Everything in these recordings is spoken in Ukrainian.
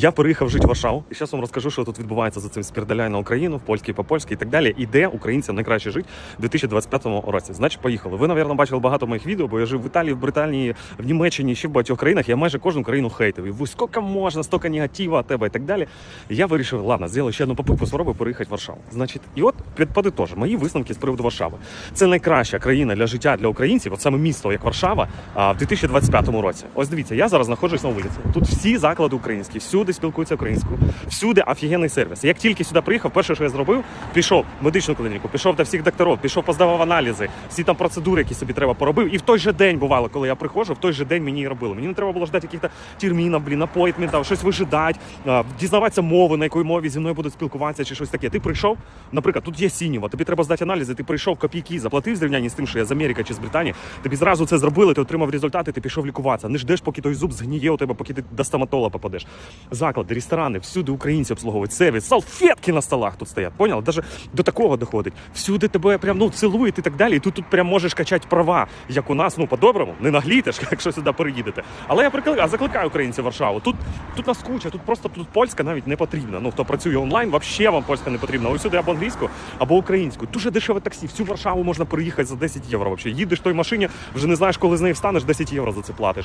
Я переїхав жити в Варшаву, і зараз вам розкажу, що тут відбувається за цим спірдаляй на Україну, в польський по польськи і так далі. І де українцям найкраще жити в 2025 році. Значить, поїхали. Ви, напевно, бачили багато моїх відео, бо я жив в Італії, в Британії, в Німеччині, ще в багатьох країнах. Я майже кожну країну хейтив. І скільки можна, стільки негатива тебе і так далі. Я вирішив, ладно, зроблю ще одну попитку, спробую переїхати в Варшаву. Значить, і от під подитожу, мої висновки з приводу Варшави. Це найкраща країна для життя для українців, от саме місто, як Варшава, в 2025 році. Ось дивіться, я зараз знаходжусь на вулиці. Тут всі заклади українські, всюди спілкуються українською, всюди офігенний сервіс. Як тільки сюди приїхав, перше, що я зробив, пішов в медичну клініку, пішов до всіх докторів, пішов поздавав аналізи, всі там процедури, які собі треба поробив. І в той же день бувало, коли я приходжу, в той же день мені і робили. Мені не треба було ждати якихось термінів, блін, апойтментів, щось вижидати, дізнаватися мови, на якій мові зі мною будуть спілкуватися, чи щось таке. Ти прийшов, наприклад, тут є сінєва, тобі треба здати аналізи, ти прийшов копійки, заплатив в зрівнянні з тим, що я з Америки чи з Британії. Тобі зразу це зробили, ти отримав результати, ти пішов лікуватися. Не ждеш, поки той зуб згніє у тебе, поки ти до стоматолога попадеш. Заклади, ресторани, всюди українці обслуговують сервіс, салфетки на столах тут стоять. Поняв? Даже до такого доходить. Всюди тебе прям ну цілують і так далі. І тут тут прям можеш качати права, як у нас, ну по-доброму, не наглітеш, якщо сюди переїдете. Але я прикликаю, закликаю українців Варшаву. Тут тут нас куча, тут просто тут польська навіть не потрібна. Ну хто працює онлайн, взагалі вам польська не потрібна. Ось сюди або англійську, або українську. Дуже дешеве таксі. Всю Варшаву можна переїхати за 10 євро. Вообще. Їдеш той машині, вже не знаєш, коли з неї встанеш, 10 євро за це платиш.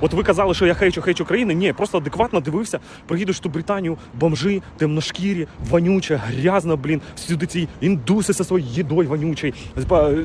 От ви казали, що я хейчу, хейчу країни. Ні, просто адекватно дивився. Приїдеш ту Британію, бомжи, темношкірі, вонюче, грязно, блін, всюди ці індуси зі своєю їдою вонючою.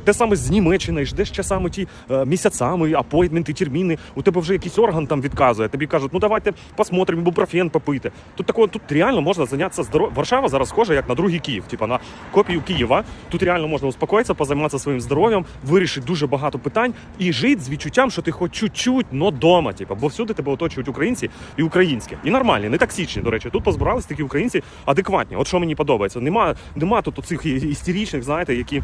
Те саме з Німеччини, ждеш часами ті е, місяцями, апойтменти, терміни. У тебе вже якийсь орган там відказує. Тобі кажуть, ну давайте посмотримо, ібупрофен попити. Тут такого, тут реально можна зайнятися здоров'ям. Варшава зараз схожа як на другий Київ, типа на копію Києва. Тут реально можна успокоїтися, позайматися своїм здоров'ям, вирішити дуже багато питань і жити з відчуттям, що ти хоч чуть-чуть, но дома, типу, бо всюди тебе оточують українці і українські. І нормальні, не токсичні, до речі. Тут позбирались такі українці адекватні. От що мені подобається. Нема, нема тут оцих істерічних, знаєте, які.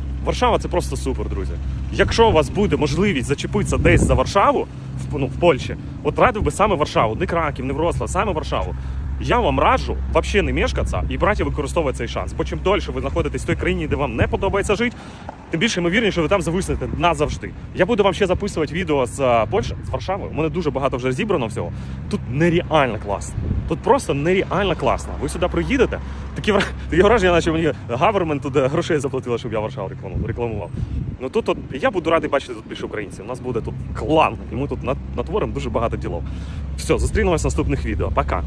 Варшава це просто супер, друзі. Якщо у вас буде можливість зачепитися десь за Варшаву, в, ну, в Польщі, от радив би саме Варшаву, не Краків, не Вросла, саме Варшаву. Я вам раджу взагалі не мешкатися і брати використовувати цей шанс. Бо чим дольше ви знаходитесь в той країні, де вам не подобається жити, тим більше ймовірніше, що ви там зависнете назавжди. Я буду вам ще записувати відео з е, Польщі, з Варшави. У мене дуже багато вже зібрано всього. Тут нереально класно. Тут просто нереально класно. Ви сюди приїдете, такі таке враження, наче мені гавермент туди грошей заплатила, щоб я Варшаву рекламував. Ну тут от, я буду радий бачити тут більше українців. У нас буде тут клан, і ми тут нат- натворимо дуже багато ділов. Все, зустрінемось в наступних відео. Пока.